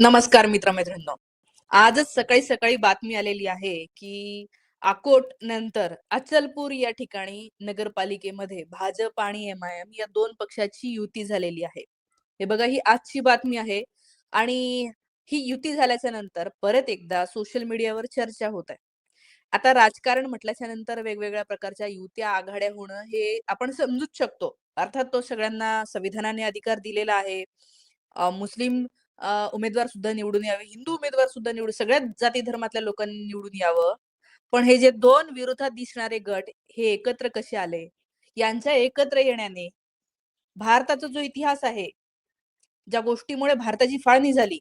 नमस्कार मित्रमैत्रिणींनो. आजच सकाळी सकाळी बातमी आलेली आहे की अकोट नंतर अचलपूर या ठिकाणी नगरपालिकेमध्ये भाजप आणि एम आय एम या दोन पक्षाची युती झालेली आहे. हे बघा ही आजची बातमी आहे आणि ही युती झाल्याच्यानंतर परत एकदा सोशल मीडियावर चर्चा होत आहे. आता राजकारण म्हटल्याच्या नंतर वेगवेगळ्या प्रकारच्या युत्या आघाड्या होणं हे आपण समजूच शकतो. अर्थात तो सगळ्यांना संविधानाने अधिकार दिलेला आहे. मुस्लिम उमेदवार सुद्धा निवडून यावे, हिंदू उमेदवार सुद्धा निवडून सगळ्याच जाती धर्मातल्या लोकांनी निवडून यावं. पण हे जे दोन विरोधात दिसणारे गट हे एकत्र कसे आले? यांच्या एकत्र येण्याने भारताचा जो इतिहास आहे, ज्या गोष्टीमुळे भारताची फाळणी झाली,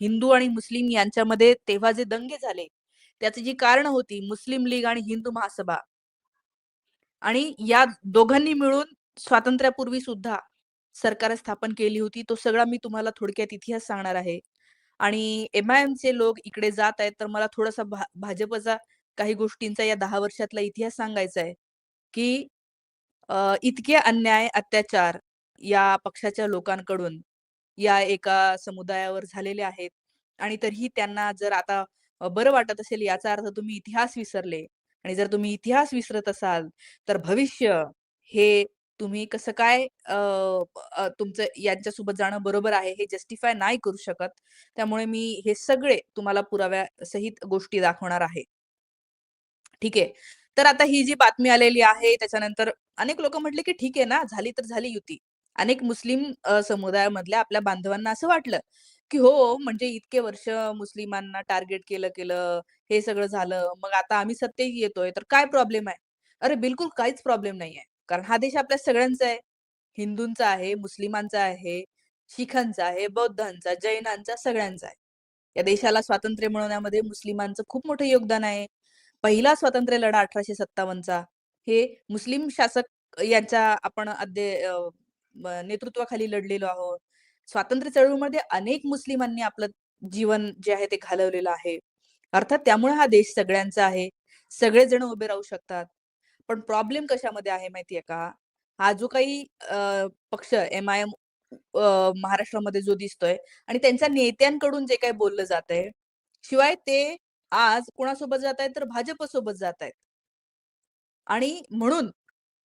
हिंदू आणि मुस्लिम यांच्यामध्ये तेव्हा जे दंगे झाले, त्याची जी कारण होती मुस्लिम लीग आणि हिंदू महासभा आणि या दोघांनी मिळून स्वातंत्र्यापूर्वी सुद्धा सरकार स्थापन केली होती. तो सगळा मी तुम्हाला थोडक्यात इतिहास सांगणार आहे. आणि एम-आय-एमचे लोक इकडे जात आहेत, तर मला थोडासा भा भाजपचा काही गोष्टींचा या दहा वर्षातला इतिहास सांगायचा आहे, की इतके अन्याय, अत्याचार या पक्षाच्या लोकांकडून या एका समुदायावर झालेले आहेत आणि तरीही त्यांना जर आता बरं वाटत असेल याचा अर्थ तुम्ही इतिहास विसरले आणि जर तुम्ही इतिहास विसरत असाल, तर भविष्य हे तुम्ही कसं काय अ, अ, तुमचं यांच्यासोबत जाणं बरोबर आहे हे जस्टिफाय नाही करू शकत. त्यामुळे मी हे सगळे तुम्हाला पुराव्यासहित गोष्टी दाखवणार आहे. ठीक आहे. तर आता ही जी बातमी आलेली आहे त्याच्यानंतर अनेक लोकं म्हटले, की "ठीक आहे ना, झाली तर झाली युती." अनेक मुस्लिम अ, समुदायामधल्या आपल्या बांधवांना असं वाटलं, की "हो, म्हणजे इतके वर्ष मुस्लिमांना टार्गेट केलं केलं, हे सगळं झालं. मग आता आम्ही सत्तेत येतोय, तर काय प्रॉब्लेम आहे?" अरे बिलकुल काहीच प्रॉब्लेम नाहीये. कारण हा देश आपल्या सगळ्यांचा आहे. हिंदूंचा आहे, मुस्लिमांचा आहे, शिखांचा आहे, बौद्धांचा, जैनांचा, सगळ्यांचा आहे. या देशाला स्वातंत्र्य मिळवण्यामध्ये मुस्लिमांचं खूप मोठं योगदान आहे. पहिला स्वातंत्र्य लढा 1857चा हे मुस्लिम शासक यांच्या आपण अध्य नेतृत्वाखाली लढलेलो आहोत. स्वातंत्र्य चळवळीमध्ये अनेक मुस्लिमांनी आपलं जीवन जे आहे ते घालवलेलं आहे. अर्थात त्यामुळे हा देश सगळ्यांचा आहे. सगळेजण उभे राहू शकतात. पण प्रॉब्लेम कशामध्ये आहे माहितीये का? हा जो काही पक्ष एम-आय-एम महाराष्ट्रामध्ये जो दिसतोय आणि त्यांच्या नेत्यांकडून जे काही बोललं जातंय, शिवाय ते आज कोणासोबत आहेत तर भाजपसोबत आहेत आणि म्हणून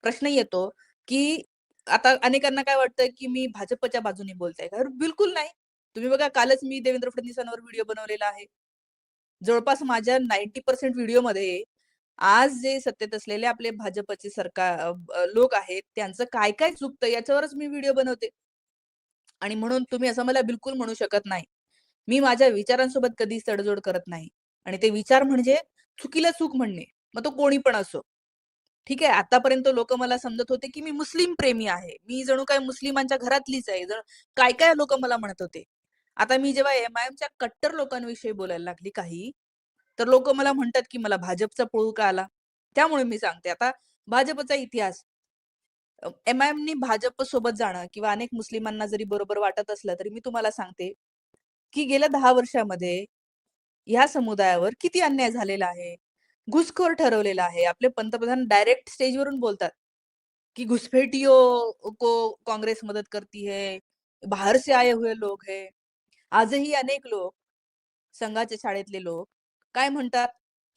प्रश्न येतो, की आता अनेकांना काय वाटतं, की मी भाजपच्या बाजूने बोलताय का? बिलकुल नाही. तुम्ही बघा कालच मी देवेंद्र फडणवीसांवर व्हिडिओ बनवलेला आहे. जवळपास माझ्या 90% व्हिडिओमध्ये आज जे सत्तेत असलेले आपले भाजपचे सरकार लोक आहेत, त्यांचं काय-काय चुकतं याच्यावरच मी व्हिडिओ बनवते. आणि म्हणून तुम्ही असं मला बिलकुल म्हणू शकत नाही. मी माझ्या विचारांसोबत कधीच तडजोड करत नाही. आणि ते विचार म्हणजे चुकीला चूक म्हणणे. मग तो कोणी पण असो. ठीक आहे. आतापर्यंत लोक मला समजत होते, की मी मुस्लिम प्रेमी आहे. मी जणू काय मुस्लिमांच्या घरातलीच आहे. जण काय-काय लोक मला म्हणत होते. आता मी जेव्हा एम-आय-एमच्या कट्टर लोकांविषयी बोलायला लागली काही, तर लोक मला म्हणतात, की मला भाजपचा पळू का आला? त्यामुळे मी सांगते आता भाजपचा इतिहास. एम-आय-एमनी भाजपसोबत जाणं किंवा अनेक मुस्लिमांना जरी बरोबर वाटत असलं, तरी मी तुम्हाला सांगते, की गेल्या दहा वर्षामध्ये ह्या समुदायावर किती अन्याय झालेला आहे. घुसखोर ठरवलेला आहे. आपले पंतप्रधान डायरेक्ट स्टेजवरून बोलतात, की घुसपैठियों को कांग्रेस मदद करती है. बाहर से आए हुए लोग है आजही अनेक लोक, संघाच्या शाळेतले लोक काय म्हणतात?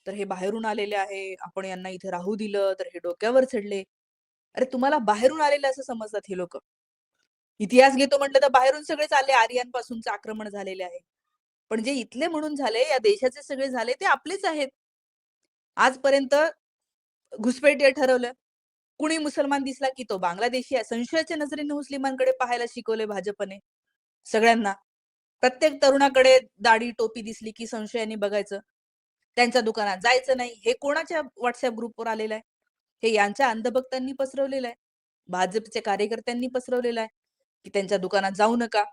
तर हे बाहेरून आलेले आहे. आपण यांना इथे राहू दिलं, तर हे डोक्यावर चढले. अरे तुम्हाला बाहेरून आलेले असं समजतात हे लोक इतिहास घेतो म्हटलं तर बाहेरून सगळेच आले आर्यांपासूनच आक्रमण झालेले आहे. पण जे इथले म्हणून झाले, या देशाचे सगळे झाले ते आपलेच आहेत. आजपर्यंत घुसपेटी ठरवलं. कुणी मुसलमान दिसला की तो बांगलादेशी आहे. संशयाच्या नजरेने मुस्लिमांकडे पाहायला शिकवले भाजपने सगळ्यांना. प्रत्येक तरुणाकडे दाढी, टोपी दिसली की संशयाने बघायचं. त्यांच्या दुकानात जायचं नाही. हे कोणाच्या व्हॉट्सअप ग्रुपवर आलेलं आहे? हे यांच्या अंधभक्तांनी पसरवलेलं आहे. भाजपच्या कार्यकर्त्यांनी पसरवलेलं आहे, की त्यांच्या दुकानात जाऊ नका.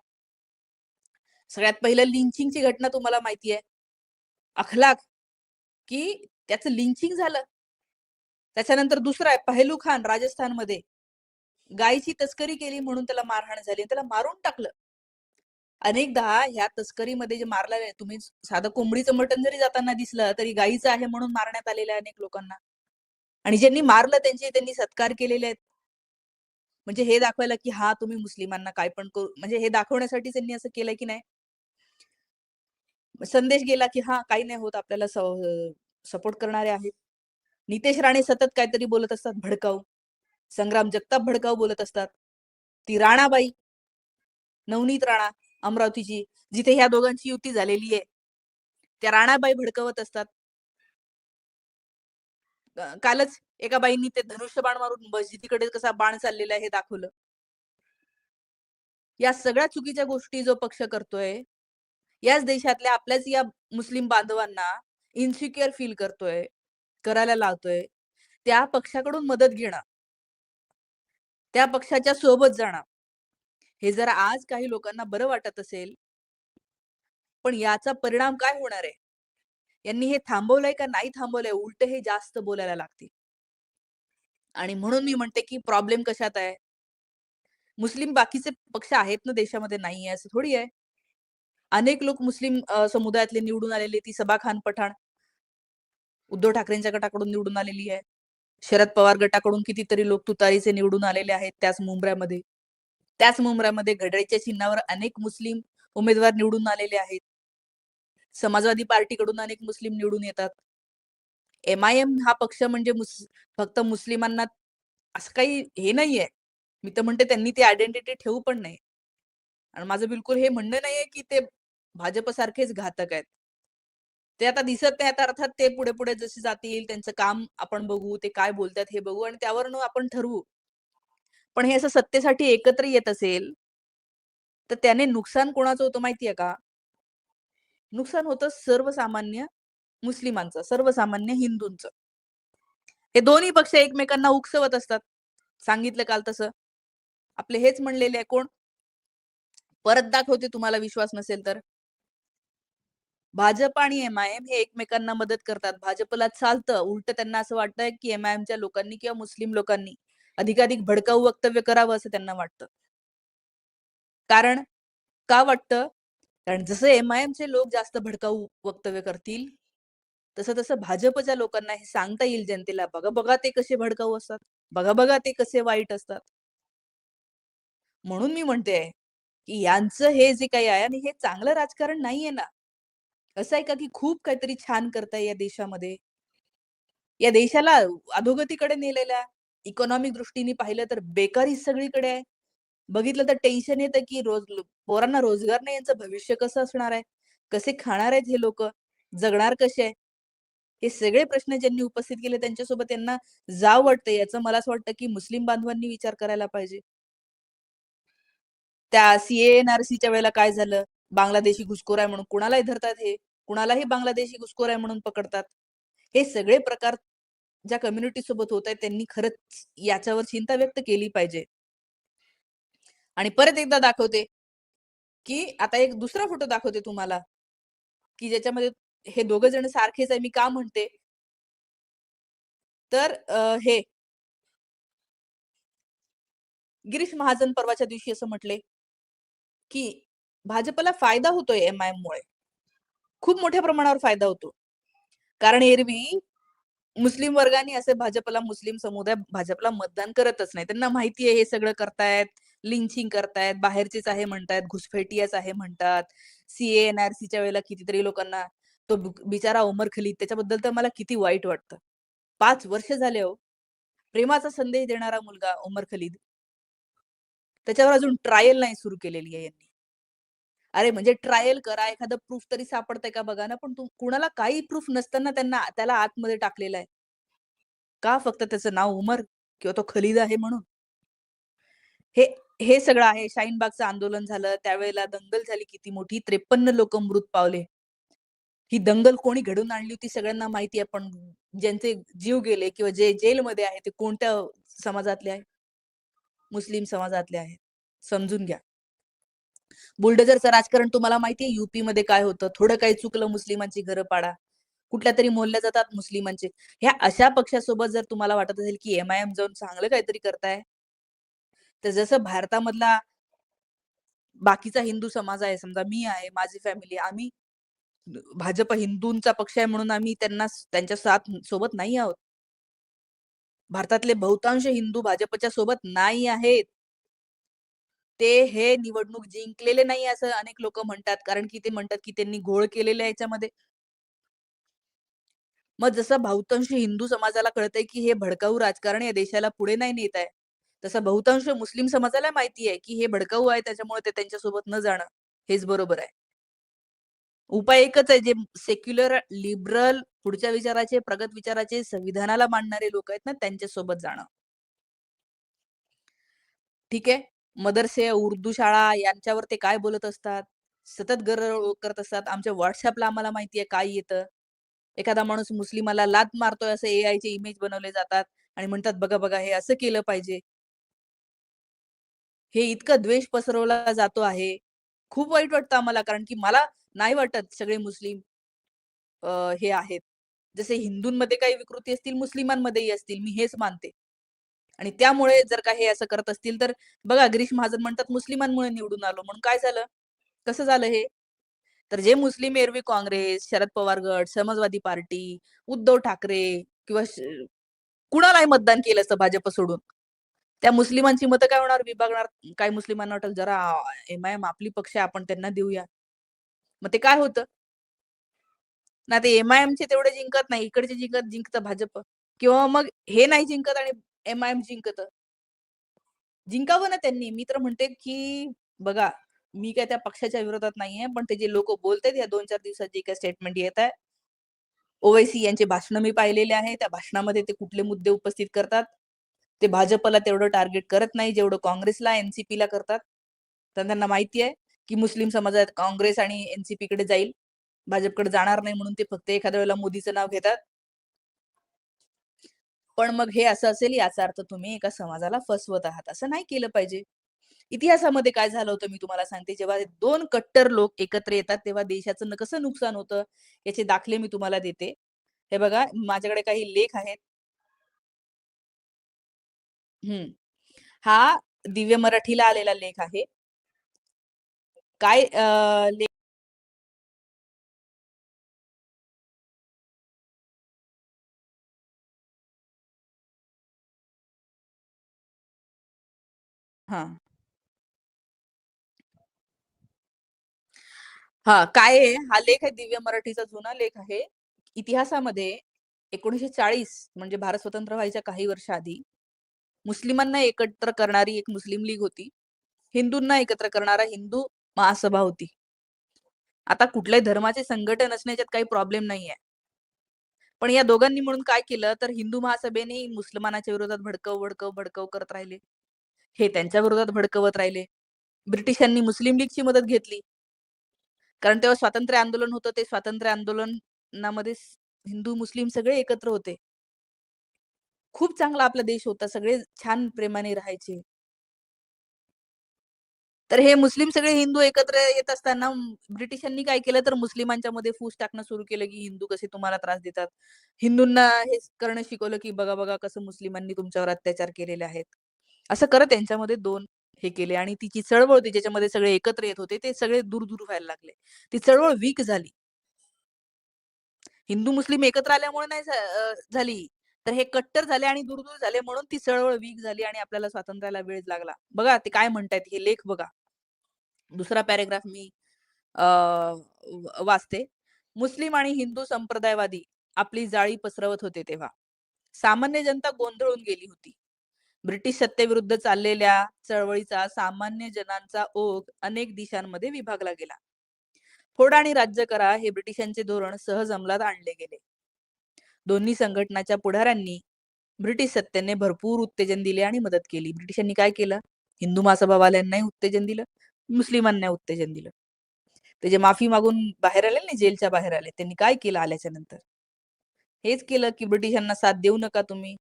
सगळ्यात पहिलं लिंचिंगची घटना तुम्हाला माहिती आहे. अखलाक, की त्याचं लिंचिंग झालं. त्याच्यानंतर दुसरा आहे पहेलू खान राजस्थानमध्ये. गायीची तस्करी केली म्हणून त्याला मारहाण झाली. त्याला मारून टाकलं. अनेकदा ह्या तस्करीमध्ये जे मारलेलं तुम्ही साधं कोंबडीचं मटण जरी जाताना दिसलं, तरी गायीचं आहे म्हणून मारण्यात आलेलं आहे अनेक लोकांना. आणि ज्यांनी मारलं त्यांचे त्यांनी सत्कार केलेले आहेत. म्हणजे हे दाखवायला, की हा तुम्ही मुस्लिमांना काय पण करू म्हणजे हे दाखवण्यासाठी त्यांनी असं केलंय की नाही? संदेश गेला की हा काही नाही होत आपल्याला सपोर्ट करणारे आहेत नितेश राणे सतत काहीतरी बोलत असतात भडकाऊ संग्राम जगताप भडकाऊ बोलत असतात ती राणाबाई नवनीत राणा अमरावतीची जिथे ह्या दोघांची युती झालेली आहे. त्या राणाबाई भडकवत असतात. कालच एका बाईंनी ते धनुष्यबाण मारून मस्जिदीकडे कसा बाण चाललेला आहे हे दाखवलं. या सगळ्या चुकीच्या गोष्टी जो पक्ष करतोय याच देशातल्या आपल्याच या मुस्लिम बांधवांना इन्सिक्युअर फील करतोय करायला लावतोय त्या पक्षाकडून मदत घेणं त्या पक्षाच्या सोबत जाणं. हे जर आज काही लोकांना बरं वाटत असेल पण याचा परिणाम काय होणार आहे? यांनी हे थांबवलंय का नाही थांबवलंय उलट हे जास्त बोलायला लागतील. आणि म्हणून मी म्हणते की प्रॉब्लेम कशात आहे? मुस्लिम बाकीचे पक्ष आहेत ना देशामध्ये? नाही आहे असं थोडी आहे. अनेक लोक मुस्लिम समुदायातले निवडून आलेले ती सबा खान पठाण उद्धव ठाकरेंच्या गटाकडून निवडून आलेली आहे. शरद पवार गटाकडून कितीतरी लोक तुतारीचे निवडून आलेले आहेत त्याच मुंबऱ्यामध्ये त्याच मुंब्रामध्ये घड्याळीच्या चिन्हावर अनेक मुस्लिम उमेदवार निवडून आलेले आहेत. समाजवादी पार्टीकडून अनेक मुस्लिम निवडून येतात. एम आय एम हा पक्ष म्हणजे मुस फक्त मुस्लिमांना असं काही हे नाहीये. मी तर म्हणते त्यांनी ती आयडेंटिटी ठेवू पण नाही आणि माझं बिलकुल हे म्हणणं नाहीये की ते भाजप सारखेच घातक आहेत. ते आता दिसत नाही आता अर्थात ते पुढे पुढे जसे जातील त्यांचं काम आपण बघू ते काय बोलतात हे बघू आणि त्यावरनं आपण ठरवू. पण हे असं सत्तेसाठी एकत्र येत असेल तर त्याने नुकसान कोणाचं होतं माहितीये का? नुकसान होतं सर्वसामान्य मुस्लिमांचं सर्वसामान्य हिंदूंचं. हे दोन्ही पक्ष एकमेकांना उकसवत असतात. सांगितलं काल तसं. आपले हेच म्हणलेले आहे कोण? परत दाखवते तुम्हाला विश्वास नसेल तर. भाजप आणि एम आय एम हे एकमेकांना मदत करतात. भाजपला चालतं. उलट त्यांना असं वाटतंय की एम आय एमच्या लोकांनी किंवा मुस्लिम लोकांनी. अधिकाधिक भडकाऊ वक्तव्य करावं असं त्यांना वाटतं. कारण का वाटतं? कारण जसं एम आय एमचे लोक जास्त भडकाऊ वक्तव्य करतील तसं तसं भाजपच्या लोकांना हे सांगता येईल जनतेला बघा बघा ते कसे भडकाऊ असतात. बघा बघा ते कसे वाईट असतात. म्हणून मी म्हणते की यांचं हे जे काही आहे आणि हे चांगलं राजकारण नाहीये ना. असं आहे का की खूप काहीतरी छान करताय या देशामध्ये? या देशाला अधोगतीकडे नेलेल्या इकॉनॉमिक दृष्टीने पाहिलं तर बेकारी सगळीकडे आहे. बघितलं तर टेन्शन येतं की रोज पोरांना रोजगार नाही यांचं भविष्य कसं असणार आहे? कसे खाणार आहेत हे लोक? जगणार कसे आहे? हे सगळे प्रश्न ज्यांनी उपस्थित केले त्यांच्यासोबत त्यांना जाव वाटतं याचं मला असं वाटतं की मुस्लिम बांधवांनी विचार करायला पाहिजे. त्या सीएनआरसीच्या वेळेला काय झालं? बांगलादेशी घुसखोर आहे म्हणून कुणालाही धरतात हे? कुणालाही बांगलादेशी घुसखोर आहे म्हणून पकडतात? हे सगळे प्रकार ज्या कम्युनिटी सोबत होत आहेत त्यांनी खरंच याच्यावर चिंता व्यक्त केली पाहिजे. आणि परत एकदा दाखवते की आता एक दुसरा फोटो दाखवते तुम्हाला की ज्याच्यामध्ये हे दोघ जण सारखेच आहे मी का म्हणते? तर हे. गिरीश महाजन परवाच्या दिवशी असं म्हटले की भाजपला फायदा होतोय एम आय एम मुळे. खूप मोठ्या प्रमाणावर फायदा होतो. कारण एरवी मुस्लिम वर्गाने असे भाजपला मुस्लिम समुदाय भाजपला मतदान करतच नाही. त्यांना माहिती आहे हे सगळं करतायत लिंचिंग करतायत बाहेरचेच आहे म्हणतायत घुसफेटियाच आहे म्हणतात. सीएनआरसीच्या वेळेला कितीतरी लोकांना तो बिचारा उमर खलीद त्याच्याबद्दल तर मला किती वाईट वाटतं. पाच वर्ष झाले हो. प्रेमाचा संदेश देणारा मुलगा उमर खलीद त्याच्यावर अजून ट्रायल नाही सुरू केलेली आहे यांनी. अरे म्हणजे ट्रायल करा एखादं प्रूफ तरी सापडतंय का बघा ना पण तू कुणाला काही प्रूफ नसताना त्यांना त्याला आतमध्ये टाकलेलं आहे. का फक्त त्याचं नाव उमर किंवा तो खलीद आहे म्हणून? हे हे सगळं आहे. शाहीनबागचं आंदोलन झालं त्यावेळेला दंगल झाली किती मोठी त्रेपन्न लोक मृत पावले. ही दंगल कोणी घडून आणली होती सगळ्यांना माहिती आहे पण ज्यांचे जीव गेले किंवा जे जेलमध्ये आहे ते कोणत्या समाजातले आहे? मुस्लिम समाजातले आहेत समजून घ्या. बुलडोझरचं राजकारण तुम्हाला माहिती आहे? मध्ये काय होतं? थोडं काही चुकलं मुस्लिमांची घरं पाडा. कुठल्या तरी मोलल्या जातात मुस्लिमांचे. ह्या अशा पक्षासोबत जर तुम्हाला वाटत असेल की एम आय एम जाऊन चांगलं काहीतरी करताय तर जसं भारतामधला बाकीचा हिंदू समाज आहे समजा मी आहे माझी फॅमिली आम्ही भाजप हिंदूंचा पक्ष आहे म्हणून आम्ही त्यांना त्यांच्या साथ सोबत नाही आहोत. भारतातले बहुतांश हिंदू भाजपच्या सोबत नाही आहेत. ते हे निवडणूक जिंकलेले नाही असं अनेक लोक म्हणतात कारण की ते म्हणतात की त्यांनी घोळ केलेला याच्यामध्ये. मग जसं बहुतांश हिंदू समाजाला कळतंय की हे भडकाऊ राजकारण या देशाला पुढे नाही नेत आहे. तसं बहुतांश मुस्लिम समाजाला माहिती आहे की हे भडकाऊ आहे त्याच्यामुळे ते त्यांच्यासोबत न जाणं हेच बरोबर आहे. उपाय एकच आहे जे सेक्युलर लिबरल पुढच्या विचाराचे प्रगत विचाराचे संविधानाला मांडणारे लोक आहेत ना त्यांच्यासोबत जाणं. ठीक आहे? मदरसे उर्दू शाळा यांच्यावर ते काय बोलत असतात? सतत गर करत असतात. आमच्या व्हॉट्सअपला आम्हाला माहिती आहे काय येतं? एखादा माणूस मुस्लिमाला लात मारतोय असं ए चे इमेज बनवले जातात आणि म्हणतात बघा बघा हे असं केलं पाहिजे. हे इतकं द्वेष पसरवला जातो आहे. खूप वाईट वाटतं आम्हाला कारण की मला नाही वाटत सगळे मुस्लिम हे आहेत. जसे हिंदूंमध्ये काही विकृती असतील मुस्लिमांमध्येही असतील मी हेच मानते. आणि त्यामुळे जर का हे असं करत असतील तर बघा गिरीश महाजन म्हणतात मुस्लिमांमुळे निवडून आलो. म्हणून काय झालं? कसं झालं हे? तर जे मुस्लिम एरवी काँग्रेस शरद पवार गट समाजवादी पार्टी उद्धव ठाकरे किंवा कुणालाही मतदान केलं असतं भाजप सोडून त्या मुस्लिमांची मतं काय होणार? विभागणार काय मुस्लिमांना वाटेल जरा एम आय एम आपली पक्ष आपण त्यांना देऊया. मग ते काय होतं? ना ते एम आय एमचे तेवढे जिंकत नाही इकडचे जिंकत जिंकत भाजप. किंवा मग हे नाही जिंकत आणि एम आय एम जिंकत. जिंकावं ना त्यांनी. मी तर म्हणते की बघा मी काय त्या पक्षाच्या विरोधात नाहीये पण ते जे लोक बोलतात या दोन चार दिवसात जे काय स्टेटमेंट येत आहे ओवैसी यांचे भाषण मी पाहिलेले आहे. त्या भाषणामध्ये ते कुठले मुद्दे उपस्थित करतात? ते भाजपला तेवढं टार्गेट करत नाही जेवढं काँग्रेसला एनसीपीला करतात. तर त्यांना माहिती आहे की मुस्लिम समाजात काँग्रेस आणि एनसीपी कडे जाईल. भाजपकडे जाणार नाही म्हणून ते फक्त एखाद्या वेळेला मोदीचं नाव घेतात. पण मग हे असं असेल याचा अर्थ तुम्ही एका समाजाला फसवत आहात असं नाही केलं पाहिजे. इतिहासामध्ये काय झालं होतं मी तुम्हाला सांगते जेव्हा दोन कट्टर लोक एकत्र येतात तेव्हा देशाचं कसं नुकसान होतं याचे दाखले मी तुम्हाला देते. हे बघा माझ्याकडे काही लेख आहेत. हम्म हा दिव्य मराठीला आलेला लेख आहे. काय लेख हा. हा काय आहे? हा लेख आहे दिव्य मराठीचा जुना लेख आहे. इतिहासामध्ये एकोणीशे चाळीस म्हणजे भारत स्वतंत्र व्हायच्या काही वर्ष आधी मुस्लिमांना एकत्र करणारी एक मुस्लिम लीग होती. हिंदूंना एकत्र करणारा हिंदू महासभा होती. आता कुठल्याही धर्माचे संघटन असण्याच्यात काही प्रॉब्लेम नाहीये. पण या दोघांनी म्हणून काय केलं? तर हिंदू महासभेने मुसलमानाच्या विरोधात भडकव भडकव भडकव करत राहिले. हे त्यांच्या विरोधात भडकवत राहिले. ब्रिटिशांनी मुस्लिम लीगची मदत घेतली. कारण तेव्हा स्वातंत्र्य आंदोलन होतं ते स्वातंत्र्य आंदोलनामध्ये हिंदू मुस्लिम सगळे एकत्र होते. खूप चांगला आपला देश होता सगळे छान प्रेमाने राहायचे. तर हे मुस्लिम सगळे हिंदू एकत्र येत असताना ब्रिटिशांनी काय केलं? तर मुस्लिमांच्या मध्ये फूस टाकणं सुरू केलं की हिंदू कसे तुम्हाला त्रास देतात? हिंदूंना हे करणं शिकवलं की बघा बघा कसं मुस्लिमांनी तुमच्यावर अत्याचार केलेले आहेत. असं करत त्यांच्यामध्ये दोन हे केले आणि तिची चळवळ होती ज्याच्यामध्ये सगळे एकत्र येत होते ते सगळे दूर दूर व्हायला लागले. ती चळवळ वीक झाली. हिंदू मुस्लिम एकत्र आल्यामुळे नाही झाली. तर हे कट्टर झाले आणि दूर दूर झाले म्हणून ती चळवळ वीक झाली आणि आपल्याला स्वातंत्र्याला वेळ लागला. बघा ते काय म्हणतायत हे लेख बघा. दुसरा पॅरेग्राफ मी वाचते. मुस्लिम आणि हिंदू संप्रदायवादी आपली जाळी पसरवत होते तेव्हा. सामान्य जनता गोंधळून गेली होती. ब्रिटिश सत्तेविरुद्ध चाललेल्या चळवळीचा सामान्य जनांचा ओघ अनेक दिशांमध्ये विभागला गेला. फोड आणि राज्य करा हे ब्रिटिशांचे धोरण सहज अंमलात आणले गेले. दोन्ही संघटनाच्या पुढाऱ्यांनी ब्रिटिश सत्तेने भरपूर उत्तेजन दिले आणि मदत केली. ब्रिटिशांनी काय केलं? हिंदू महासभावाल्यांनाही उत्तेजन दिलं मुस्लिमांना उत्तेजन दिलं. ते जे माफी मागून बाहेर आले ना जेलच्या बाहेर आले त्यांनी काय केलं आल्याच्यानंतर? हेच केलं की ब्रिटिशांना साथ देऊ नका तुम्ही.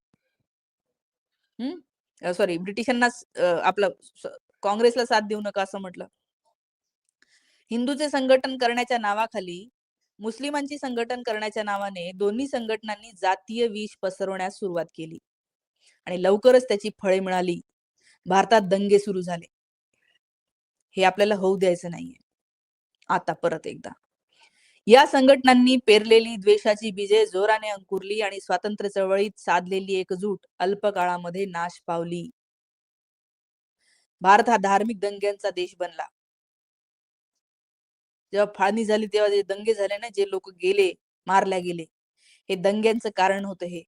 हम्म सॉरी ब्रिटिशांना आपलं काँग्रेसला साथ देऊ नका असं म्हटलं. हिंदूचे संघटन करण्याच्या नावाखाली मुस्लिमांची संघटन करण्याच्या नावाने दोन्ही संघटनांनी जातीय विष पसरवण्यास सुरुवात केली. आणि लवकरच त्याची फळे मिळाली. भारतात दंगे सुरू झाले. हे आपल्याला होऊ द्यायचं नाहीये. आता परत एकदा. या संघटनांनी पेरलेली द्वेषाची बीजे जोराने अंकुरली आणि स्वातंत्र्य चळवळीत साधलेली एकजूट अल्प काळामध्ये नाश पावली. भारत हा धार्मिक दंग्यांचा देश बनला. जेव्हा फाळणी झाली तेव्हा जे दंगे झाले ना जे लोक गेले मारल्या गेले हे दंग्यांचं कारण होतं हे.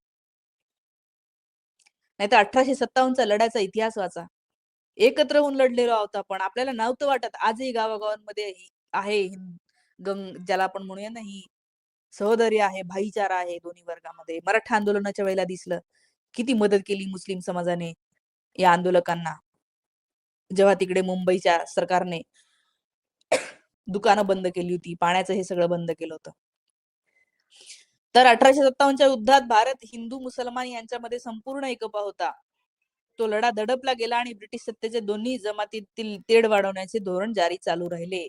नाहीतर अठराशे सत्तावन्नचा लढ्याचा इतिहास वाचा. एकत्र होऊन लढलेलो आहोत आपण. आपल्याला नव्हतं वाटत आजही गावागावांमध्ये आहे गंग ज्याला आपण म्हणूया ना ही सहदर्य आहे भाईचारा आहे दोन्ही वर्गामध्ये. मराठा आंदोलनाच्या वेळेला दिसलं. किती मदत केली मुस्लिम समाजाने या आंदोलकांना. जेव्हा तिकडे मुंबईच्या सरकारने दुकानं बंद केली होती पाण्याचं हे सगळं बंद केलं होतं. तर अठराशे सत्तावन्नच्या युद्धात भारत हिंदू मुसलमान यांच्यामध्ये संपूर्ण एकपा होता. तो लढा दडपला गेला आणि ब्रिटिश सत्तेचे दोन्ही जमातीतील तेढ वाढवण्याचे धोरण जारी चालू राहिले.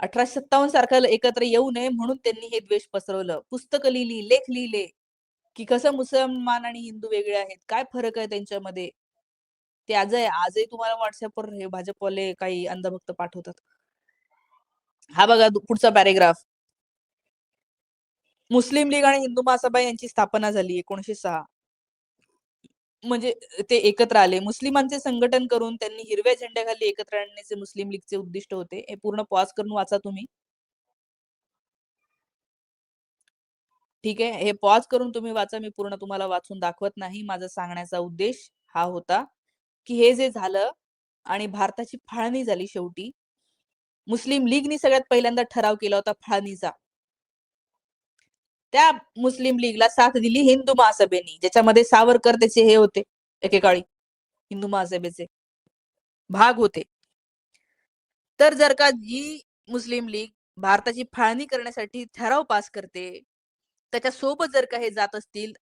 अठराशे सत्तावन्न सारखं एकत्र येऊ नये म्हणून त्यांनी हे द्वेष पसरवलं. पुस्तकं लिहिली लेख लिहिले की कसं मुसलमान आणि हिंदू वेगळे आहेत काय फरक आहे त्यांच्यामध्ये? ते आजही आजही तुम्हाला व्हॉट्सअपवर हे भाजपवाले काही अंधभक्त पाठवतात. हा बघा पुढचा पॅरेग्राफ मुस्लिम लीग आणि हिंदू महासभा यांची स्थापना झाली एकोणीशे सहा. म्हणजे ते एकत्र आले. मुस्लिमांचे संघटन करून त्यांनी हिरव्या झेंड्याखाली एकत्र आणण्याचे मुस्लिम लीगचे उद्दिष्ट होते. हे पूर्ण पॉज करून वाचा तुम्ही. ठीक आहे. हे पॉज करून तुम्ही वाचा. मी पूर्ण तुम्हाला वाचून दाखवत नाही. माझा सांगण्याचा उद्देश हा होता की हे जे झालं आणि भारताची फाळणी झाली शेवटी मुस्लिम लीगनी सगळ्यात पहिल्यांदा ठराव केला होता फाळणीचा. त्या मुस्लिम लीगला साथ दिली हिंदू महासभेनी. ज्याच्यामध्ये सावरकर त्याचे हे होते एकेकाळी हिंदू महासभेचे भाग होते. तर जर का जी मुस्लिम लीग भारताची फाळणी करण्यासाठी ठराव पास करते त्याच्या सोबत जर का हे जात असतील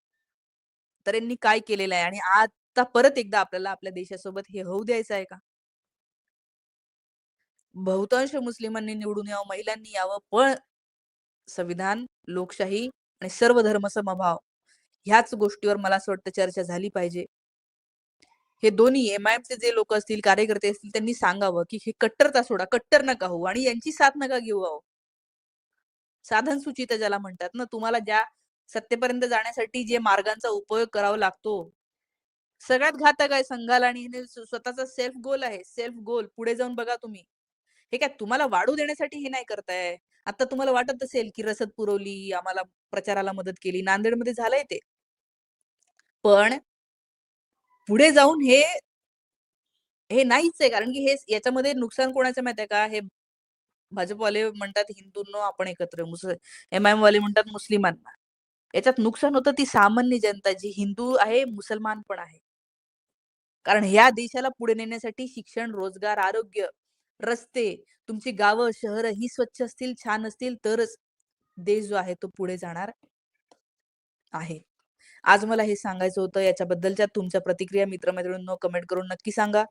तर यांनी काय केलेलं आहे? आणि आता परत एकदा आपल्याला आपल्या देशासोबत हे होऊ द्यायचं आहे का? बहुतांश मुस्लिमांनी निवडून यावं महिलांनी यावं पण संविधान लोकशाही आणि सर्व धर्म समभाव ह्याच गोष्टीवर मला असं वाटतं चर्चा झाली पाहिजे. हे दोन्ही एमआयएमचे जे लोक असतील कार्यकर्ते असतील त्यांनी सांगावं की हे कट्टरता सोडा कट्टर नका हो आणि यांची साथ नका घेऊ अहो. साधन सूचित ज्याला म्हणतात ना तुम्हाला ज्या सत्तेपर्यंत जाण्यासाठी जे मार्गांचा उपयोग करावा लागतो. सगळ्यात घातक आहे संघाला आणि स्वतःचा सेल्फ गोल आहे सेल्फ गोल पुढे जाऊन बघा तुम्ही. हे काय तुम्हाला वाढू देण्यासाठी हे नाही करताय? आता तुम्हाला वाटत असेल की रसद पुरवली आम्हाला प्रचाराला मदत केली नांदेडमध्ये झालंय ते. पण पुढे जाऊन हे हे नाहीच आहे. कारण की हे याच्यामध्ये नुकसान कोणाचं माहिती आहे का? हे भाजपवाले म्हणतात हिंदूंनो आपण एकत्र एम आय वाले म्हणतात मुस्लिमांना. याच्यात नुकसान होतं ती सामान्य जनता जी हिंदू आहे मुसलमान पण आहे. कारण ह्या देशाला पुढे नेण्यासाठी शिक्षण रोजगार आरोग्य रस्ते तुमची गावं शहर ही स्वच्छ असतील छान असतील तरच देश जो आहे तो पुढे जाणार आहे. आज मला हे सांगायचं होतं याच्याबद्दलच्या तुमच्या प्रतिक्रिया मित्रमैत्रिणींनो कमेंट करून नक्की सांगा.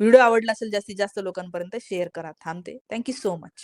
व्हिडिओ आवडला असेल जास्तीत जास्त लोकांपर्यंत शेअर करा. थांबते. Thank you so much